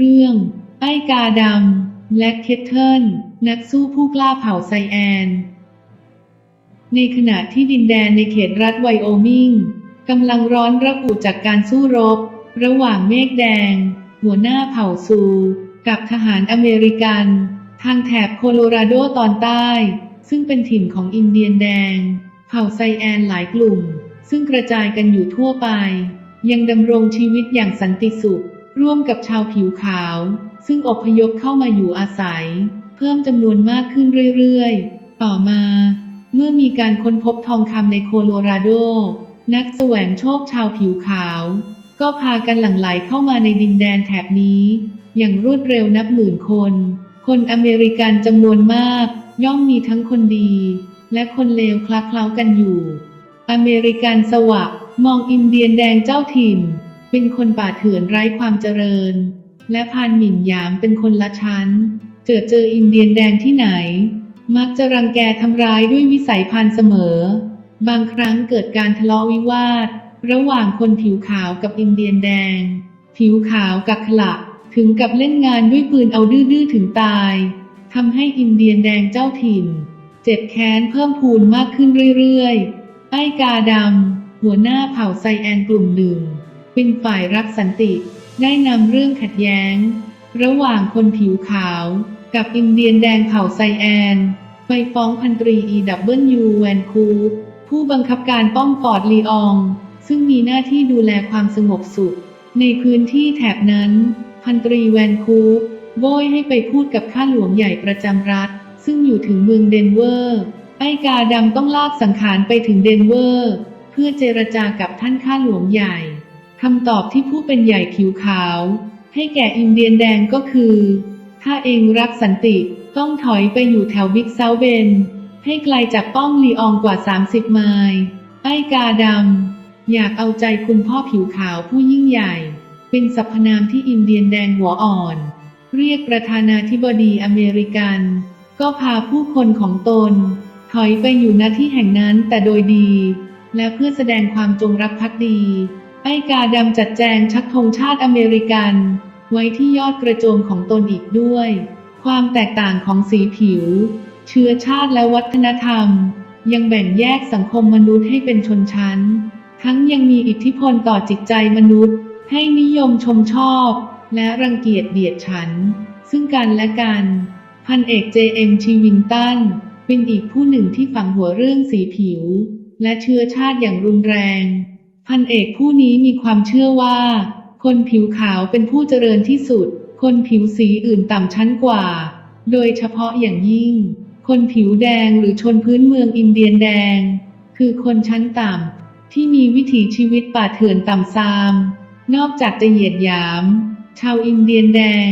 เรื่อง ไอ้กาดำ แล็กเคทเทิลนักสู้ผู้กล้าเผ่าไซแอน ในขณะที่ดินแดนในเขตรัฐไวโอมิงกำลังร้อนระอุจากการสู้รบ ระหว่างเมฆแดง หัวหน้าเผ่าซู กับทหารอเมริกัน ทางแถบโคโลราโดตอนใต้ ซึ่งเป็นถิ่นของอินเดียนแดง เผ่าไซแอนหลายกลุ่ม ซึ่งกระจายกันอยู่ทั่วไป ยังดำรงชีวิตอย่างสันติสุข ร่วมกับชาวผิวขาว ซึ่งอพยพเข้ามาอยู่อาศัย เพิ่มจำนวนมากขึ้นเรื่อยๆ ต่อมา เมื่อมีการค้นพบทองคำในโคโลราโด นักแสวงโชคชาวผิวขาว ก็พากันหลั่งไหลเข้ามาในดินแดนแถบนี้ อย่างรวดเร็วนับหมื่นคน คนอเมริกันจำนวนมาก ย่อมมีทั้งคนดี และคนเลวคลักเคล้ากันอยู่ อเมริกันสวะมองอินเดียนแดงเจ้าถิ่น เป็นคนป่าเถื่อนไร้ความเจริญ และพานหมิ่นหยามเป็นคนละชั้น เจอเจออินเดียนแดงที่ไหน มักจะรังแกทำร้ายด้วยวิสัยพันเสมอ บางครั้งเกิดการทะเลาะวิวาท ระหว่างคนผิวขาวกับอินเดียนแดง ผิวขาวกับขละถึงกับเล่นงานด้วยปืนเอาดื้อถึงตายทำให้อินเดียนแดงเจ้าถิ่น เจ็บแค้นเพิ่มพูนมากขึ้นเรื่อยๆไอ้กาดำหัวหน้าเผ่าไซแอนกลุ่มหนึ่ง เป็นฝ่ายรักสันติ ได้นำเรื่องขัดแย้ง ระหว่างคนผิวขาว กับอินเดียนแดงเผ่าไซแอน ไปฟ้องพันตรีอีดับเบิลยูแวนคูฟผู้บังคับการป้อมฟอดลีออง ซึ่งมีหน้าที่ดูแลความสงบสุข ในพื้นที่แถบนั้น พันตรีแวนคูฟโบยให้ไปพูดกับข้าหลวงใหญ่ประจำรัฐ ซึ่งอยู่ถึงเมืองเดนเวอร์ ไอ้กาดำต้องลากสังขารไปถึงเดนเวอร์ เพื่อเจรจากับท่านข้าหลวงใหญ่ คำตอบที่ผู้เป็นใหญ่ผิวขาว ให้แก่อินเดียนแดงก็คือ ถ้าเองรักสันติต้องถอยไปอยู่แถวบิ๊กเซาเบน ให้ไกลจากป้อมลีอองกว่า 30 ไมล์ไอ้กาดำ อยากเอาใจคุณพ่อผิวขาวผู้ยิ่งใหญ่ เป็นสรรพนามที่อินเดียนแดงหัวอ่อน เรียกประธานาธิบดีอเมริกัน ก็พาผู้คนของตน ถอยไปอยู่ณที่แห่งนั้นแต่โดยดี และเพื่อแสดงความจงรักภักดี ไอ้กาดำจัดแจงชักธงชาติอเมริกัน ไว้ที่ยอดกระโจมของตนอีกด้วย ความแตกต่างของสีผิว เชื้อชาติและวัฒนธรรม ยังแบ่งแยกสังคมมนุษย์ให้เป็นชนชั้น ทั้งยังมีอิทธิพลต่อจิตใจมนุษย์ ให้นิยมชมชอบ และรังเกียจเดียดฉัน ซึ่งกันและกัน พันเอกเจเอ็มชีวิงตันเป็นอีกผู้หนึ่งที่ฝังหัวเรื่องสีผิว และเชื้อชาติอย่างรุนแรง พันเอกผู้นี้มีความเชื่อว่า คนผิวขาวเป็นผู้เจริญที่สุด คนผิวสีอื่นต่ำชั้นกว่า โดยเฉพาะอย่างยิ่ง คนผิวแดงหรือชนพื้นเมืองอินเดียนแดง คือคนชั้นต่ำที่มีวิถีชีวิตป่าเถื่อนต่ำซาม นอกจากจะเหยียดหยาม ชาวอินเดียนแดง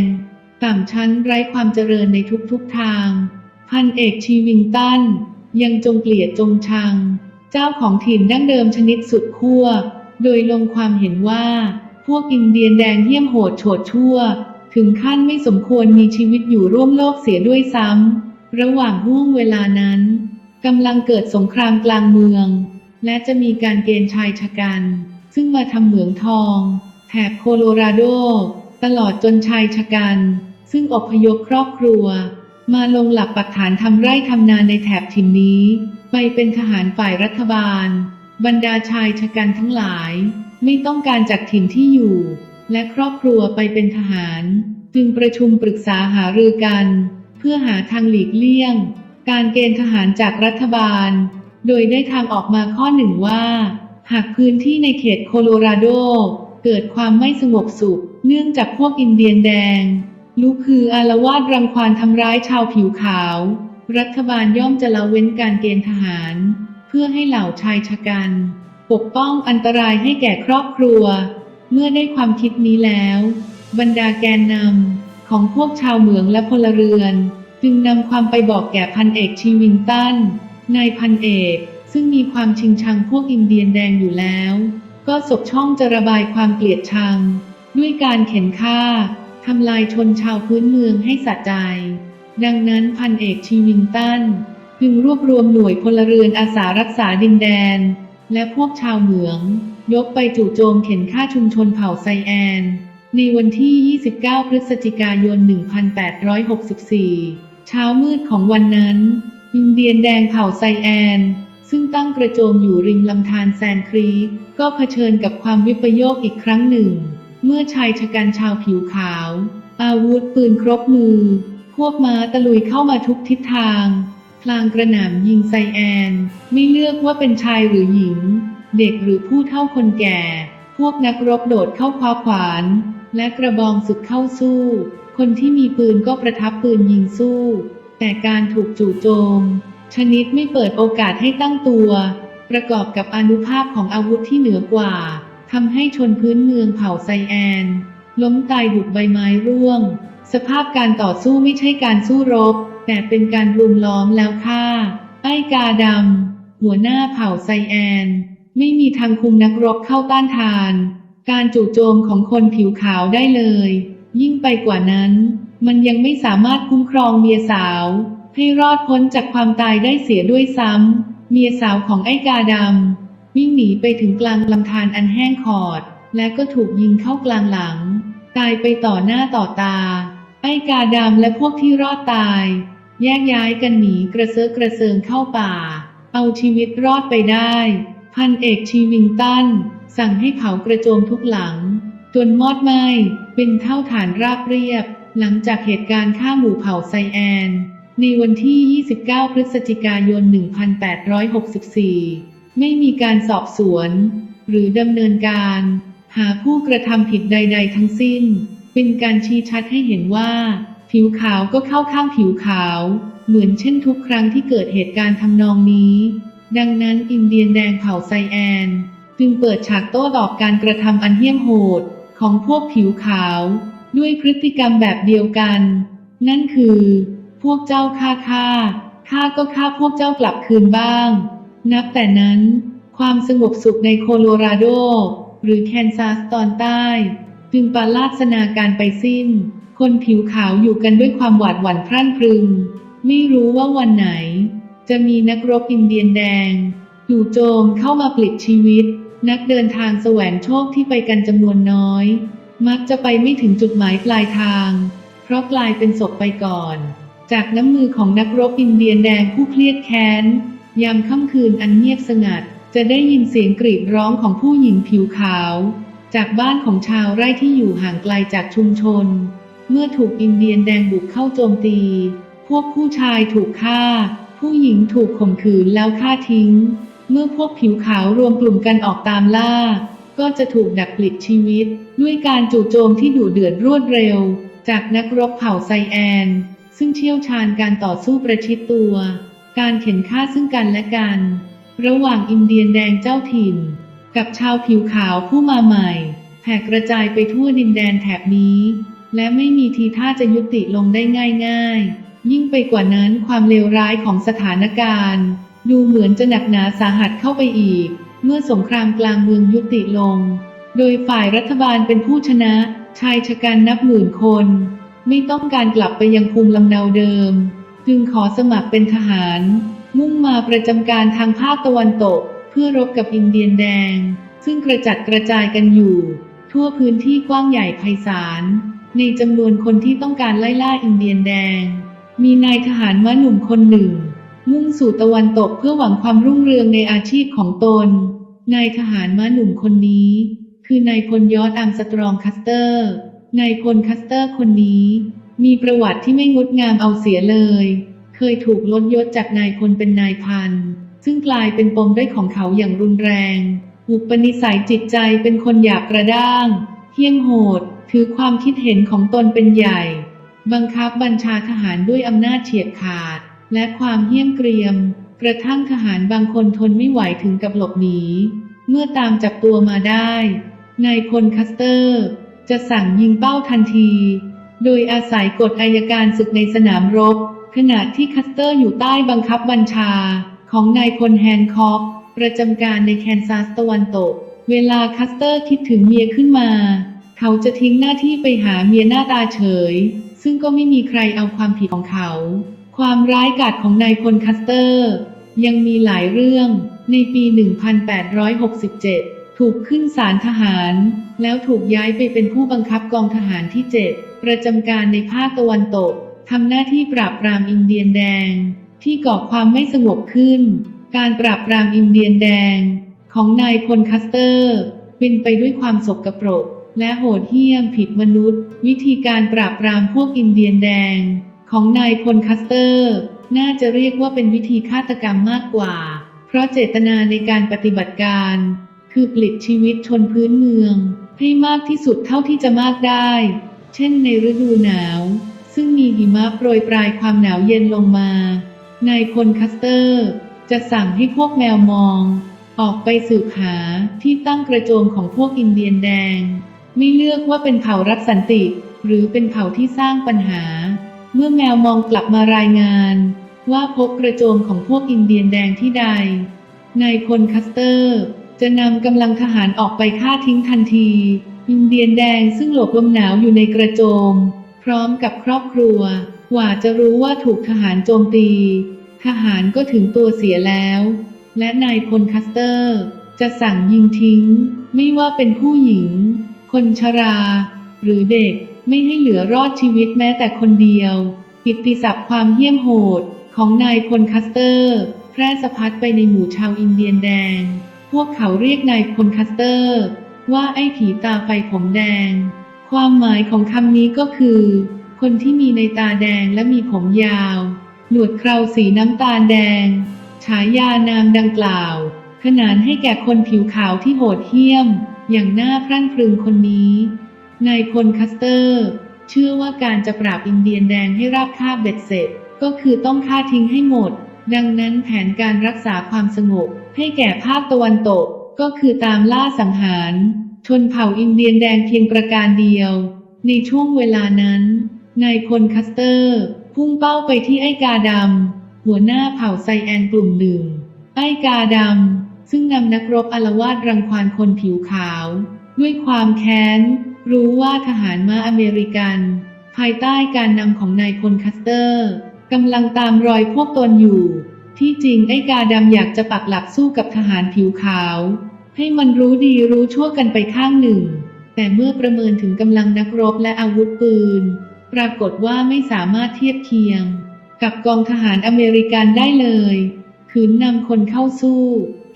ต่ำชั้นไร้ความเจริญในทุกๆทาง พันเอกชีวิงตันยังจงเกลียดจงชัง เจ้าของถิ่นดั้งเดิมชนิดสุดขั้ว โดยลงความเห็นว่า พวกอินเดียนแดงเหี้ยมโหดโฉดชั่ว ถึงขั้นไม่สมควรมีชีวิตอยู่ร่วมโลกเสียด้วยซ้ำ ระหว่างห่วงเวลานั้นกำลังเกิดสงครามกลางเมือง และจะมีการเกณฑ์ชายชะกัน ซึ่งมาทำเหมืองทอง แถบโคโลราโด ตลอดจนชายชะกัน ซึ่งอพยพครอบครัว มาลงหลักปักฐานทำไร่ทำนาในแถบถิ่นนี้ ไปเป็นทหารฝ่ายรัฐบาล บรรดาชายชะกันทั้งหลาย ไม่ต้องการจากถิ่นที่อยู่ และครอบครัวไปเป็นทหาร จึงประชุมปรึกษาหารือกัน เพื่อหาทางหลีกเลี่ยง การเกณฑ์ทหารจากรัฐบาล โดยได้ทางออกมาข้อหนึ่งว่า หากพื้นที่ในเขตโคโลราโด เกิดความไม่สงบสุข เนื่องจากพวกอินเดียนแดง ลุกคืออารวาสรังควานทำร้ายชาวผิวขาว รัฐบาลย่อมจะละเว้นการเกณฑ์ทหาร เพื่อให้เหล่าชายชะกัน ปกป้องอันตรายให้แก่ครอบครัว เมื่อได้ความคิดนี้แล้ว บรรดาแกนนำของพวกชาวเหมืองและพลเรือน จึงนำความไปบอกแก่พันเอกชีวิงตันนายพันเอกซึ่งมีความชิงชังพวกอินเดียนแดงอยู่แล้ว ก็สบช่องจะระบายความเกลียดชัง ด้วยการเข็นฆ่า ทำลายชนชาวพื้นเมืองให้สะใจ ดังนั้นพันเอกชีวิงตันจึงรวบรวมหน่วยพลเรือนอาสารักษาดินแดน และพวกชาวเหมือง ยกไปจู่โจมเข็นฆ่าชุมชนเผ่าไซแอนในในวันที่ 29 พฤศจิกายน 1864 เช้ามืดของวันนั้น อินเดียนแดงเผ่าไซแอน ซึ่งตั้งกระโจมอยู่ริมลำธารแซนครีกก็เผชิญกับความวิปโยคอีกครั้งหนึ่ง เมื่อชายชะกันชาวผิวขาว อาวุธปืนครบมือพวกม้าตะลุยเข้ามาทุกทิศทาง พลางกระหน่ำยิงไซแอน ไม่เลือกว่าเป็นชายหรือหญิง เด็กหรือผู้เฒ่าคนแก่ พวกนักรบโดดเข้าคว้าขวาน และกระบองศึกเข้าสู้ คนที่มีปืนก็ประทับปืนยิงสู้ แต่การถูกจู่โจม ชนิดไม่เปิดโอกาสให้ตั้งตัว ประกอบกับอนุภาพของอาวุธที่เหนือกว่า ทำให้ชนพื้นเมืองเผ่าไซแอน ล้มตายดุดใบไม้ร่วง สภาพการต่อสู้ไม่ใช่การสู้รบ แต่เป็นการรุมล้อมแล้วฆ่า ไอ้กาดำ หัวหน้าเผ่าไซแอน ไม่มีทางคุมนักรบเข้าต้านทาน การจู่โจมของคนผิวขาวได้เลย ยิ่งไปกว่านั้น มันยังไม่สามารถคุ้มครองเมียสาว ให้รอดพ้นจากความตายได้เสียด้วยซ้ำเมียสาวของไอ้กาดำ วิ่งหนีไปถึงกลางลำธารอันแห้งขอด และก็ถูกยิงเข้ากลางหลัง ตายไปต่อหน้าต่อตา ไอ้กาดำและพวกที่รอดตาย แยกย้ายกันหนีกระเซาะกระเซิงเข้าป่า เอาชีวิตรอดไปได้ พันเอกชีวิงตัน สั่งให้เผากระโจมทุกหลัง จนมอดไหม้เป็นเท่าฐานราบเรียบ หลังจากเหตุการณ์ฆ่าหมู่เผ่าไซแอนในวันที่ 29 พฤศจิกายน 1864 ไม่มีการสอบสวน หรือดำเนินการ หาผู้กระทำผิดใด ๆ ทั้งสิ้น เป็นการชี้ชัดให้เห็นว่า ผิวขาวก็เข้าข้างผิวขาว เหมือนเช่นทุกครั้งที่เกิดเหตุการณ์ทำนองนี้ ดังนั้นอินเดียนแดงเผ่าไซแอน จึงเปิดฉากโต้ตอบการกระทำอันเหี้ยมโหดของพวกผิวขาว ด้วยพฤติกรรมแบบเดียวกัน นั่นคือ พวกเจ้าฆ่าข้าข้าก็ฆ่าพวกเจ้ากลับคืนบ้าง นับแต่นั้น ความสงบสุขในโคโลราโด หรือแคนซัสตอนใต้ จึงปาลาสนาการไปสิ้น คนผิวขาวอยู่กันด้วยความหวาดหวั่นพรั่นพรึง ไม่รู้ว่าวันไหน จะมีนักรบอินเดียนแดงจู่โจมเข้ามาปลิดชีวิต นักเดินทางแสวงโชคที่ไปกันจำนวนน้อย มักจะไปไม่ถึงจุดหมายปลายทาง เพราะกลายเป็นศพไปก่อน จากน้ำมือของนักรบอินเดียนแดงผู้เครียดแค้น ยามค่ำคืนอันเงียบสงัด จะได้ยินเสียงกรีดร้องของผู้หญิงผิวขาว จากบ้านของชาวไร่ที่อยู่ห่างไกลจากชุมชน เมื่อถูกอินเดียนแดงบุกเข้าโจมตี พวกผู้ชายถูกฆ่า ผู้หญิงถูกข่มขืนแล้วฆ่าทิ้ง เมื่อพวกผิวขาวรวมกลุ่มกันออกตามล่า ก็จะถูกดักปลิดชีวิต ด้วยการจู่โจมที่ดุเดือดรวดเร็ว จากนักรบเผ่าไซแอน ซึ่งเชี่ยวชาญการต่อสู้ประชิดตัว การเข็นฆ่าซึ่งกันและกัน ระหว่างอินเดียนแดงเจ้าถิ่น กับชาวผิวขาวผู้มาใหม่แผ่กระจายไปทั่วดินแดนแถบนี้ และไม่มีทีท่าจะยุติลงได้ง่าย ๆ ยิ่งไปกว่านั้นความเลวร้ายของสถานการณ์ ดูเหมือนจะหนักหนาสาหัสเข้าไปอีก เมื่อสงครามกลางเมืองยุติลง โดยฝ่ายรัฐบาลเป็นผู้ชนะชายชะกันนับหมื่นคน ไม่ต้องการกลับไปยังภูมิลำเนาเดิม จึงขอสมัครเป็นทหาร มุ่งมาประจำการทางภาคตะวันตก เพื่อรบกับอินเดียนแดง ซึ่งกระจัดกระจายกันอยู่ ทั่วพื้นที่กว้างใหญ่ไพศาล ในจำนวนคนที่ต้องการไล่ล่าอินเดียนแดง มีนายทหารม้าหนุ่มคนหนึ่ง มุ่งสู่ตะวันตกเพื่อหวังความรุ่งเรืองในอาชีพของตน นายทหารม้าหนุ่มคนนี้ คือนายพลยอดอัมสตรองคัสเตอร์ นายพลคัสเตอร์คนนี้ มีประวัติที่ไม่งดงามเอาเสียเลย เคยถูกลดยศจากนายพลเป็นนายพัน ซึ่งกลายเป็นปมด้อยของเขาอย่างรุนแรง อุปนิสัยจิตใจเป็นคนหยาบกระด้างเหี้ยมโหด ถือความคิดเห็นของตนเป็นใหญ่ บังคับบัญชาทหารด้วยอำนาจเฉียบขาด และความเหี้ยมเกรียม กระทั่งทหารบางคนทนไม่ไหวถึงกับหลบหนี เมื่อตามจับตัวมาได้ นายพลคัสเตอร์ จะสั่งยิงเป้าทันที โดยอาศัยกฎอายการศึกในสนามรบ ขณะที่คัสเตอร์อยู่ใต้บังคับบัญชา ของนายพลแฮนคอกประจำการในแคนซัสตะวันตก เวลาคัสเตอร์คิดถึงเมียขึ้นมา เขาจะทิ้งหน้าที่ไปหาเมียหน้าตาเฉย ซึ่งก็ไม่มีใครเอาความผิดของเขา ความร้ายกาจของนายพลคัสเตอร์ ยังมีหลายเรื่องในปี 1867 ถูกขึ้นศาลทหาร แล้วถูกย้ายไปเป็นผู้บังคับกองทหารที่ 7 ประจำการในภาคตะวันตกทำหน้าที่ปราบปรามอินเดียนแดง ที่ก่อความไม่สงบขึ้น การปราบปรามอินเดียนแดง ของนายพลคัสเตอร์ เป็นไปด้วยความสกปรก และโหดเหี้ยมผิดมนุษย์ วิธีการปราบปรามพวกอินเดียนแดง ของนายพลคัสเตอร์ น่าจะเรียกว่าเป็นวิธีฆาตกรรมมากกว่า เพราะเจตนาในการปฏิบัติการ คือปลิดชีวิตชนพื้นเมือง ให้มากที่สุดเท่าที่จะมากได้ เช่นในฤดูหนาว ซึ่งมีหิมะโปรยปลายความหนาวเย็นลงมา นายพลคัสเตอร์ จะสั่งให้พวกแมวมอง ออกไปสืบหาที่ตั้งกระโจมของพวกอินเดียนแดง ไม่เลือกว่าเป็นเผ่ารักสันติ หรือเป็นเผ่าที่สร้างปัญหา เมื่อแมวมองกลับมารายงาน ว่าพบกระโจมของพวกอินเดียนแดงที่ใด นายพลคัสเตอร์ จะนำกำลังทหารออกไปฆ่าทิ้งทันที อินเดียนแดงซึ่งหลบลมหนาวอยู่ในกระโจม พร้อมกับครอบครัว กว่าจะรู้ว่าถูกทหารโจมตี ทหารก็ถึงตัวเสียแล้ว และนายพลคัสเตอร์ จะสั่งยิงทิ้ง ไม่ว่าเป็นผู้หญิง คนชรา หรือเด็กไม่ให้เหลือรอดชีวิตแม้แต่คนเดียวกิตติศัพท์ความเหี้ยมโหดของนายพลคัสเตอร์ แพร่สะพัดไปในหมู่ชาวอินเดียนแดง พวกเขาเรียกนายพลคัสเตอร์ ว่าไอ้ผีตาไฟผมแดง ความหมายของคำนี้ก็คือ คนที่มีในตาแดงและมีผมยาว หนวดเคราสีน้ำตาลแดง ฉายานามดังกล่าว ขนานให้แก่คนผิวขาวที่โหดเหี้ยม อย่างน่าพรั่นพรึงคนนี้ นายพลคัสเตอร์ เชื่อว่าการจะปราบอินเดียนแดงให้ราบคาบเบ็ดเสร็จ ก็คือต้องฆ่าทิ้งให้หมด ดังนั้นแผนการรักษาความสงบให้แก่ภาคตะวันตก ก็คือตามล่าสังหาร ชนเผ่าอินเดียนแดงเพียงประการเดียว ในช่วงเวลานั้น นายพลคัสเตอร์ พุ่งเป้าไปที่ไอ้กาดำหัวหน้าเผ่าไซแอนกลุ่มหนึ่ง ไอ้กาดำซึ่งนำนักรบอลวาดรังควานคนผิวขาว ด้วยความแค้น รู้ว่าทหารมาอเมริกัน ภายใต้การนำของนายพลคัสเตอร์กำลังตามรอยพวกตนอยู่ ที่จริงไอ้กาดำอยากจะปักหลักสู้กับทหารผิวขาว ให้มันรู้ดีรู้ชั่วกันไปข้างหนึ่ง แต่เมื่อประเมินถึงกำลังนักรบและอาวุธปืน ปรากฏว่าไม่สามารถเทียบเคียง กับกองทหารอเมริกันได้เลยขืนนำคนเข้าสู้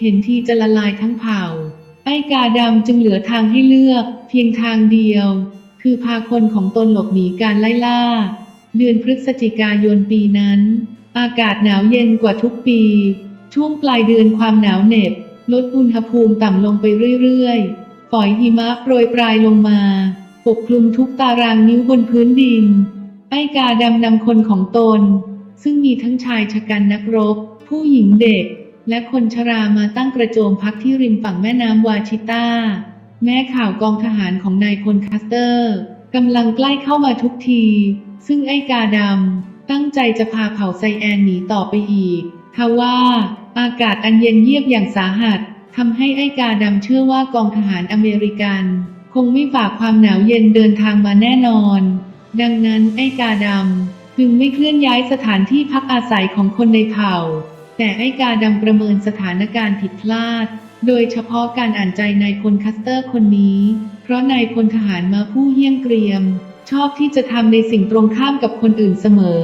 เห็นทีจะละลายทั้งเผ่า ไอ้กาดำจึงเหลือทางให้เลือก เพียงทางเดียว คือพาคนของตนหลบหนีการไล่ล่า เดือนพฤศจิกายนปีนั้น อากาศหนาวเย็นกว่าทุกปี ช่วงปลายเดือนความหนาวเหน็บ ลดอุณหภูมิต่ำลงไปเรื่อยๆ ฝอยหิมะโปรยปลายลงมา ปกคลุมทุกตารางนิ้วบนพื้นดิน ไอ้กาดำนำคนของตน ซึ่งมีทั้งชายชะกันนักรบ ผู้หญิงเด็ก และคนชรามาตั้งกระโจมพักที่ริมฝั่งแม่น้ำวาชิต้า แม้ข่าวกองทหารของนายพลคัสเตอร์กำลังใกล้เข้ามาทุกที ซึ่งไอ้กาดำ ตั้งใจจะพาเผ่าไซแอนหนีต่อไปอีกทว่า อากาศอันเย็นเยียบอย่างสาหัสทำให้ไอกาดำเชื่อว่ากองทหารอเมริกัน คงไม่ฝ่าความหนาวเย็นเดินทางมาแน่นอน ดังนั้นไอกาดำจึงไม่เคลื่อนย้ายสถานที่พักอาศัยของคนในเผ่า แต่ไอกาดำประเมินสถานการณ์ผิดพลาด โดยเฉพาะการอ่านใจนายพลคัสเตอร์คนนี้ เพราะนายพลทหารมาผู้เยี่ยงเกรียม ชอบที่จะทำในสิ่งตรงข้ามกับคนอื่นเสมอ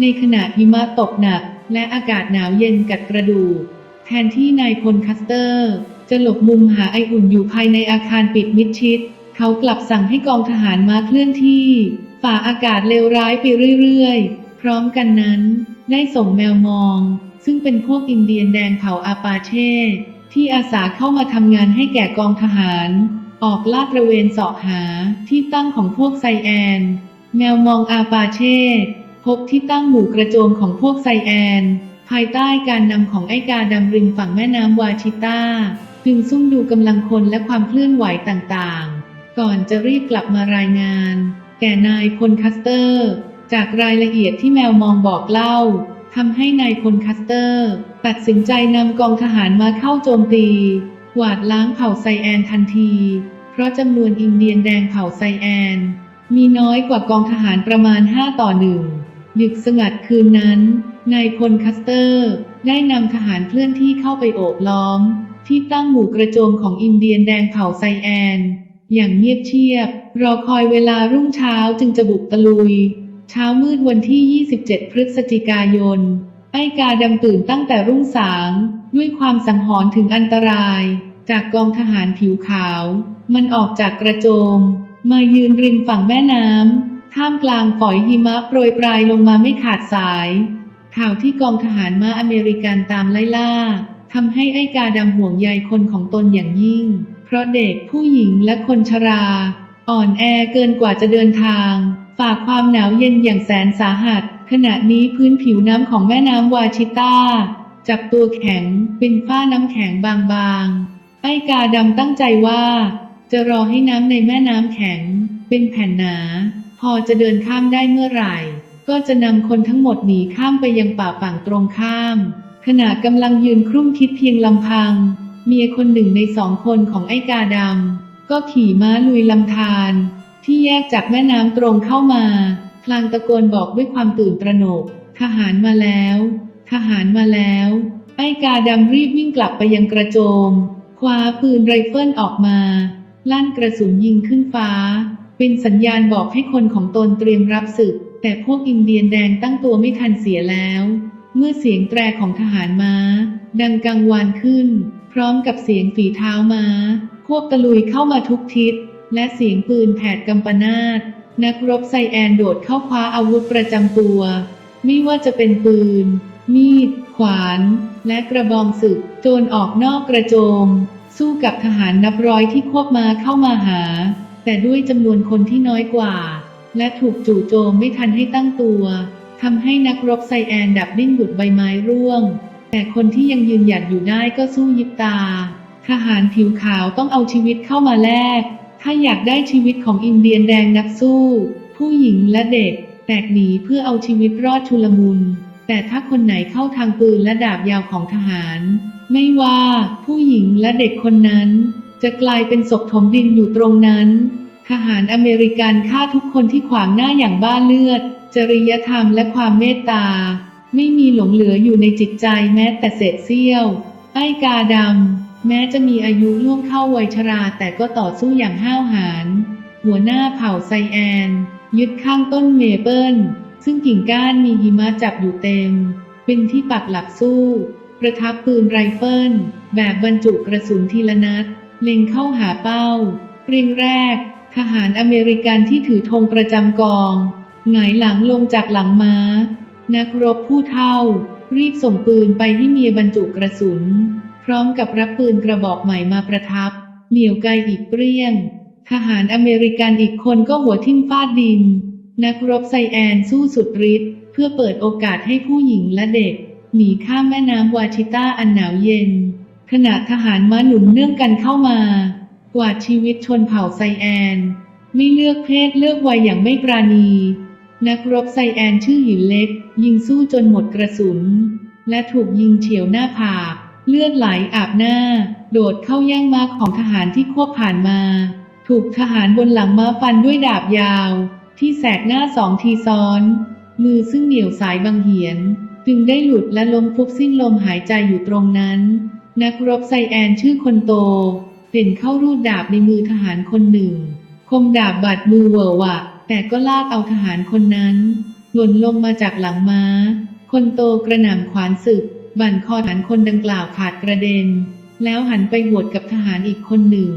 ในขณะหิมะตกหนัก และอากาศหนาวเย็นกัดกระดูกแทนที่นายพลคัสเตอร์ จะหลบมุมหาไออุ่นอยู่ภายในอาคารปิดมิดชิด เขากลับสั่งให้กองทหารมาเคลื่อนที่ ฝ่าอากาศเลวร้ายไปเรื่อยๆ พร้อมกันนั้น ได้ส่งแมวมอง ซึ่งเป็นพวกอินเดียนแดงเผ่าอาปาเช่ ที่อาสาเข้ามาทำงานให้แก่กองทหาร ออกลาดตระเวนเสาะหาที่ตั้งของพวกไซแอน แมวมองอาปาเช่ พบที่ตั้งหมู่กระโจมของพวกไซแอน ภายใต้การนำของไอกาดำริมฝั่งแม่น้ำวาชิต้าจึงซุ่มดูกำลังคนและความเคลื่อนไหวต่างๆ ก่อนจะรีบกลับมารายงาน แก่นายพลคัสเตอร์ จากรายละเอียดที่แมวมองบอกเล่า ทำให้นายพลคัสเตอร์ ตัดสินใจนำกองทหารมาเข้าโจมตี หวาดล้างเผ่าไซแอนทันที เพราะจำนวนอินเดียนแดงเผ่าไซแอน มีน้อยกว่ากองทหารประมาณ 5 ต่อหนึ่งดึกสงัดคืนนั้น นายพลคัสเตอร์ ได้นำทหารเคลื่อนที่เข้าไปโอบล้อม ที่ตั้งหมู่กระโจมของอินเดียนแดงเผ่าไซแอน อย่างเงียบเชียบ รอคอยเวลารุ่งเช้าจึงจะบุกตะลุย เช้ามืดวันที่ 27 พฤศจิกายน ไอ้กาดำตื่นตั้งแต่รุ่งสาง ด้วยความสังหรณ์ถึงอันตราย จากกองทหารผิวขาว มันออกจากกระโจม มายืนริมฝั่งแม่น้ำท่ามกลางฝอยหิมะโปรยปลายลงมาไม่ขาดสาย ข่าวที่กองทหารมาอเมริกันตามไล่ล่าทำให้ไอ้กาดำห่วงใยคนของตนอย่างยิ่ง เพราะเด็กผู้หญิงและคนชรา อ่อนแอเกินกว่าจะเดินทาง ฝากความหนาวเย็นอย่างแสนสาหัส ขณะนี้พื้นผิวน้ำของแม่น้ำวาชิต้าจับตัวแข็งเป็นฝ้าน้ำแข็งบางๆ ไอ้กาดำตั้งใจว่า จะรอให้น้ำในแม่น้ำแข็ง เป็นแผ่นหนา พอจะเดินข้ามได้เมื่อไหร่ ก็จะนำคนทั้งหมดหนีข้ามไปยังป่าฝั่งตรงข้าม ขณะกำลังยืนครุ่มคิดเพียงลำพัง เมียคนหนึ่งในสองคนของไอ้กาดำก็ขี่ม้าลุยลำธาร ที่แยกจากแม่น้ำตรงเข้ามา พลางตะโกนบอกด้วยความตื่นตระหนก ทหารมาแล้ว ทหารมาแล้ว ไอ้กาดำรีบวิ่งกลับไปยังกระโจม คว้าปืนไรเฟิลออกมา ลั่นกระสุนยิงขึ้นฟ้า เป็นสัญญาณบอกให้คนของตนเตรียมรับศึก แต่พวกอินเดียนแดงตั้งตัวไม่ทันเสียแล้ว เมื่อเสียงแตรของทหารม้า ดังกังวานขึ้น พร้อมกับเสียงฝีเท้าม้าพวกตะลุยเข้ามาทุกทิศ และเสียงปืนแผดกำปนาตนักรบไซแอนโดดเข้าคว้าอาวุธประจำตัว ไม่ว่าจะเป็นปืน มีด ขวาน และกระบองศึก โจรออกนอกกระโจม สู้กับทหารนับร้อยที่ควบมาเข้ามาหา แต่ด้วยจำนวนคนที่น้อยกว่า และถูกจู่โจมไม่ทันให้ตั้งตัวทำให้นักรบไซแอนดับดิ้นหยุดใบไม้ร่วง แต่คนที่ยังยืนหยัดอยู่ได้ก็สู้ยิบตา ทหารผิวขาวต้องเอาชีวิตเข้ามาแลก ถ้าอยากได้ชีวิตของอินเดียนแดงนักสู้ ผู้หญิงและเด็ก แตกหนีเพื่อเอาชีวิตรอดชุลมุน แต่ถ้าคนไหนเข้าทางปืนและดาบยาวของทหาร ไม่ว่าผู้หญิงและเด็กคนนั้น จะกลายเป็นศพถมดินอยู่ตรงนั้น ทหารอเมริกันฆ่าทุกคนที่ขวางหน้าอย่างบ้าเลือด จริยธรรมและความเมตตา ไม่มีหลงเหลืออยู่ในจิตใจแม้แต่เศษเสี้ยว ไอ้กาดำ แม้จะมีอายุล่วงเข้าวัยชราแต่ก็ต่อสู้อย่างห้าวหาญ หัวหน้าเผ่าไซแอน ยึดข้างต้นเมเปิล ซึ่งกิ่งก้านมีหิมะจับอยู่เต็ม เป็นที่ปักหลักสู้ ประทับปืนไรเฟิล แบบบรรจุกระสุนทีละนัด เล็งเข้าหาเป้า เรียงแรก ทหารอเมริกันที่ถือธงประจำกอง หงายหลังลงจากหลังม้า นักรบผู้เท่า รีบส่งปืนไปให้เมียบรรจุกระสุน พร้อมกับรับปืนกระบอกใหม่มาประทับ เหนียวไกลอีกเปรี้ยง ทหารอเมริกันอีกคนก็หัวทิ่มฟาดดิน นักรบไซแอนสู้สุดฤทธิ์เพื่อเปิดโอกาสให้ผู้หญิงและเด็ก หนีข้ามแม่น้ำวาชิต้าอันหนาวเย็น ขณะทหารม้าหนุนเนื่องกันเข้ามากวาดชีวิตชนเผ่าไซแอน ไม่เลือกเพศเลือกวัยอย่างไม่ปราณี นักรบไซแอนชื่อหินเล็ก ยิงสู้จนหมดกระสุน และถูกยิงเฉียวหน้าผาก เลือดไหลอาบหน้า โดดเข้าแย่งม้าของทหารที่ควบผ่านมา ถูกทหารบนหลังม้าฟันด้วยดาบยาว ที่แสกหน้าสองทีซ้อน มือซึ่งเหนียวสายบางเหียน จึงได้หลุดและล้มฟุบสิ้นลมหายใจอยู่ตรงนั้น นักรบไซแอนชื่อคนโตเด่นเข้ารูดดาบในมือทหารคนหนึ่ง คมดาบบาดมือเวอร์วะแต่ก็ลากเอาทหารคนนั้นหล่นลงมาจากหลังม้า คนโตกระหน่ำขวานศึก บั่นคอทหารคนดังกล่าวขาดกระเด็น แล้วหันไปหวดกับทหารอีกคนหนึ่ง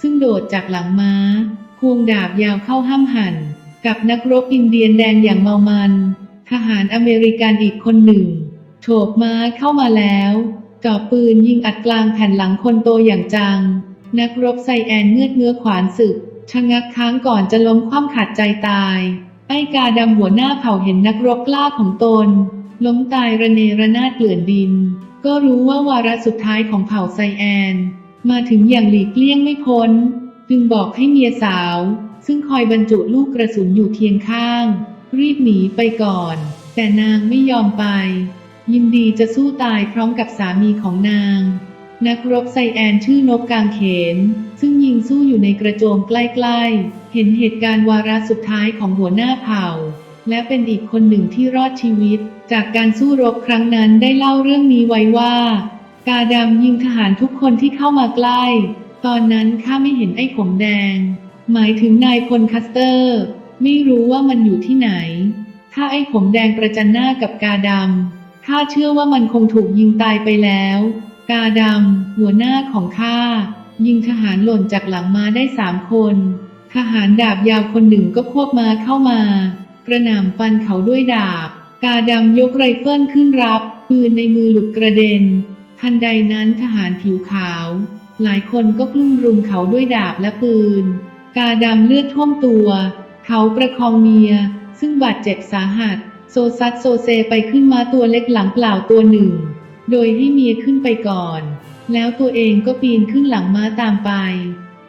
ซึ่งโดดจากหลังม้า ควงดาบยาวเข้าห้ามหัน กับนักรบอินเดียนแดงอย่างเมามัน ทหารอเมริกันอีกคนหนึ่งโฉบม้าเข้ามาแล้วจ่อปืนยิงอัดกลางแผ่นหลังคนโตอย่างจัง นักรบไซแอนเงือดเงื้อขวานศึกชะงักค้างก่อนจะล้มคว่ำขาดใจตาย ไอ้กาดำหัวหน้าเผ่าเห็นนักรบกล้าของตน ล้มตายระเนระนาดเกลื่อนดิน ก็รู้ว่าวาระสุดท้ายของเผ่าไซแอน มาถึงอย่างหลีกเลี่ยงไม่พ้น จึงบอกให้เมียสาว ซึ่งคอยบรรจุลูกกระสุนอยู่เคียงข้าง รีบหนีไปก่อน แต่นางไม่ยอมไป ยินดีจะสู้ตายพร้อมกับสามีของนาง นักรบไซแอนชื่อนกกางเขน ซึ่งยิงสู้อยู่ในกระโจมใกล้ๆ เห็นเหตุการณ์วาระสุดท้ายของหัวหน้าเผ่า และเป็นอีกคนหนึ่งที่รอดชีวิต จากการสู้รบครั้งนั้นได้เล่าเรื่องนี้ไว้ว่า กาดำยิงทหารทุกคนที่เข้ามาใกล้ ตอนนั้นข้าไม่เห็นไอ้ผมแดง หมายถึงนายพลคัสเตอร์ ไม่รู้ว่ามันอยู่ที่ไหน ถ้าไอ้ผมแดงประจันหน้ากับกาดำข้าเชื่อว่ามันคงถูกยิงตายไปแล้ว กาดำหัวหน้าของข้ายิงทหารหล่นจากหลังมาได้สามคน ทหารดาบยาวคนหนึ่งก็ควบมาเข้ามา กระหน่ำฟันเขาด้วยดาบ กาดำยกไรเฟิลขึ้นรับ ปืนในมือหลุดกระเด็น ทันใดนั้นทหารผิวขาว หลายคนก็กลุ่มรุมเขาด้วยดาบและปืน กาดำเลือดท่วมตัว เขาประคองเมีย ซึ่งบาดเจ็บสาหัส โซซัดโซเซไปขึ้นมาตัวเล็กหลังเปล่าตัวหนึ่ง โดยให้เมียขึ้นไปก่อน แล้วตัวเองก็ปีนขึ้นหลังม้าตามไป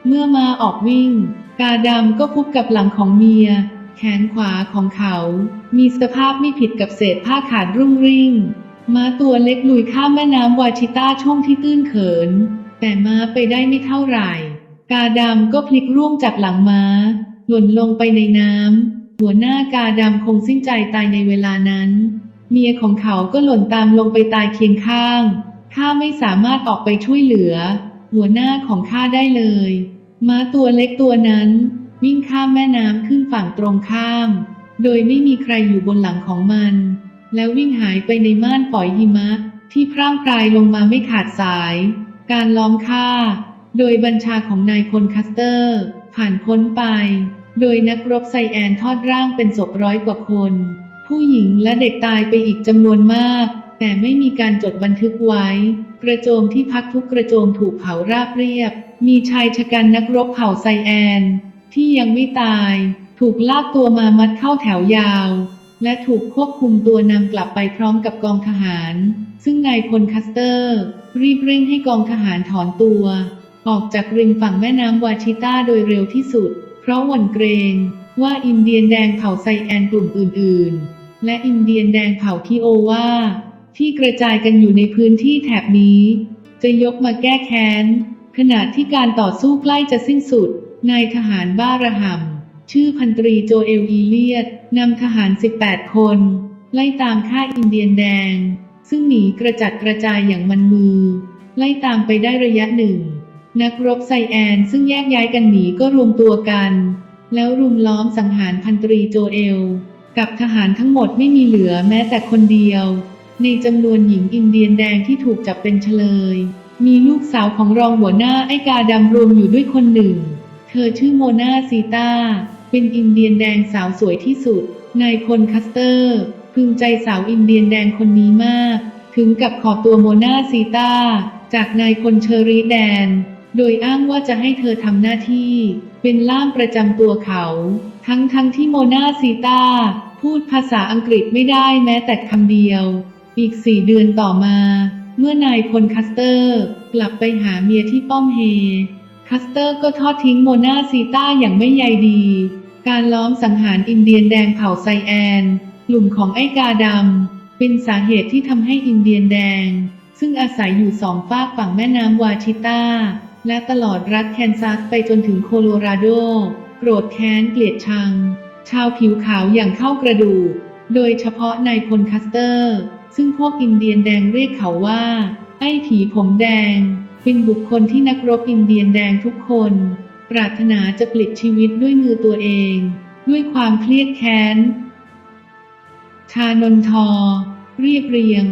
เมื่อมาออกวิ่ง กาดำก็พุบกับหลังของเมีย แขนขวาของเขา มีสภาพไม่ผิดกับเศษผ้าขาดรุ่งริ่ง ม้าตัวเล็กลุยข้ามแม่น้ำวาชิต้าช่องที่ตื้นเขิน แต่ม้าไปได้ไม่เท่าไหร่ กาดำก็พลิกร่วงจากหลังม้า หล่นลงไปในน้ำ หัวหน้ากาดำคงสิ้นใจตายในเวลานั้น เมียของเขาก็หล่นตามลงไปตายเคียงข้าง ข้าไม่สามารถออกไปช่วยเหลือ หัวหน้าของข้าได้เลย ม้าตัวเล็กตัวนั้น วิ่งข้ามแม่น้ำขึ้นฝั่งตรงข้าม โดยไม่มีใครอยู่บนหลังของมัน แล้ววิ่งหายไปในม่านฝอยหิมะ ที่พร่างพรายลงมาไม่ขาดสาย การล้อมฆ่า โดยบัญชาของนายพลคัสเตอร์ ผ่านพ้นไป โดยนักรบไซแอนทอดร่างเป็นศพร้อยกว่าคน ผู้หญิงและเด็กตายไปอีกจำนวนมาก แต่ไม่มีการจดบันทึกไว้ กระโจมที่พักทุกกระโจมถูกเผาราบเรียบ มีชายชะกันนักรบเผ่าไซแอน ที่ยังไม่ตาย ถูกลากตัวมามัดเข้าแถวยาว และถูกควบคุมตัวนำกลับไปพร้อมกับกองทหาร ซึ่งนายพลคัสเตอร์ รีบเร่งให้กองทหารถอนตัว ออกจากริมฝั่งแม่น้ำวาชิต้าโดยเร็วที่สุด เพราะหวั่นเกรงว่าอินเดียนแดงเผ่าไซแอนกลุ่มอื่น ๆ และอินเดียนแดงเผ่าทิโอวาที่กระจายกันอยู่ในพื้นที่แถบนี้ จะยกมาแก้แค้น ขณะที่การต่อสู้ใกล้จะสิ้นสุด นายทหารบ้าระห่ำชื่อพันตรีโจเอลอีเลียดนำทหาร 18 คน ไล่ตามฆ่าอินเดียนแดง ซึ่งหนีกระจัดกระจายอย่างมันมือ ไล่ตามไปได้ระยะหนึ่ง นักรบไซแอนซึ่งแยกย้ายกันหนีก็รวมตัวกัน แล้วรุมล้อมสังหารพันตรีโจเอล กับทหารทั้งหมดไม่มีเหลือแม้แต่คนเดียว ในจำนวนหญิงอินเดียนแดงที่ถูกจับเป็นเฉลย มีลูกสาวของรองหัวหน้าไอ้กาดำรวมอยู่ด้วยคนหนึ่ง ธอชื่อโมนาซีตา เป็นอินเดียนแดงสาวสวยที่สุด นายพลคัสเตอร์ พึงใจสาวอินเดียนแดงคนนี้มาก ถึงกับขอตัวโมนาซีตา จากนายพลเชอรีแดน โดยอ้างว่าจะให้เธอทำหน้าที่ เป็นล่ามประจำตัวเขา ทั้งทั้งที่โมนาซีตา พูดภาษาอังกฤษไม่ได้แม้แต่คำเดียว อีกสี่เดือนต่อมา เมื่อนายพลคัสเตอร์ กลับไปหาเมียที่ป้อมเฮ คัสเตอร์ก็ทอดทิ้งโมนาซีต้าอย่างไม่ใยดี การล้อมสังหารอินเดียนแดงเผ่าไซแอนกลุ่มของไอกาดำเป็นสาเหตุที่ทำให้อินเดียนแดง ซึ่งอาศัยอยู่สองฝากฝั่งแม่น้ำวาชิต้า และตลอดรัฐแคนซัสไปจนถึงโคโลราโด โกรธแค้นเกลียดชัง ชาวผิวขาวอย่างเข้ากระดูก โดยเฉพาะนายพลคัสเตอร์ ซึ่งพวกอินเดียนแดงเรียกเขาว่า ไอ้ผีผมแดง เป็นบุคคลที่นักรบอินเดียนแดงทุกคน ปรารถนาจะปลิดชีวิตด้วยมือตัวเอง ด้วยความเครียดแค้น ชานนทอ เรียบเรียง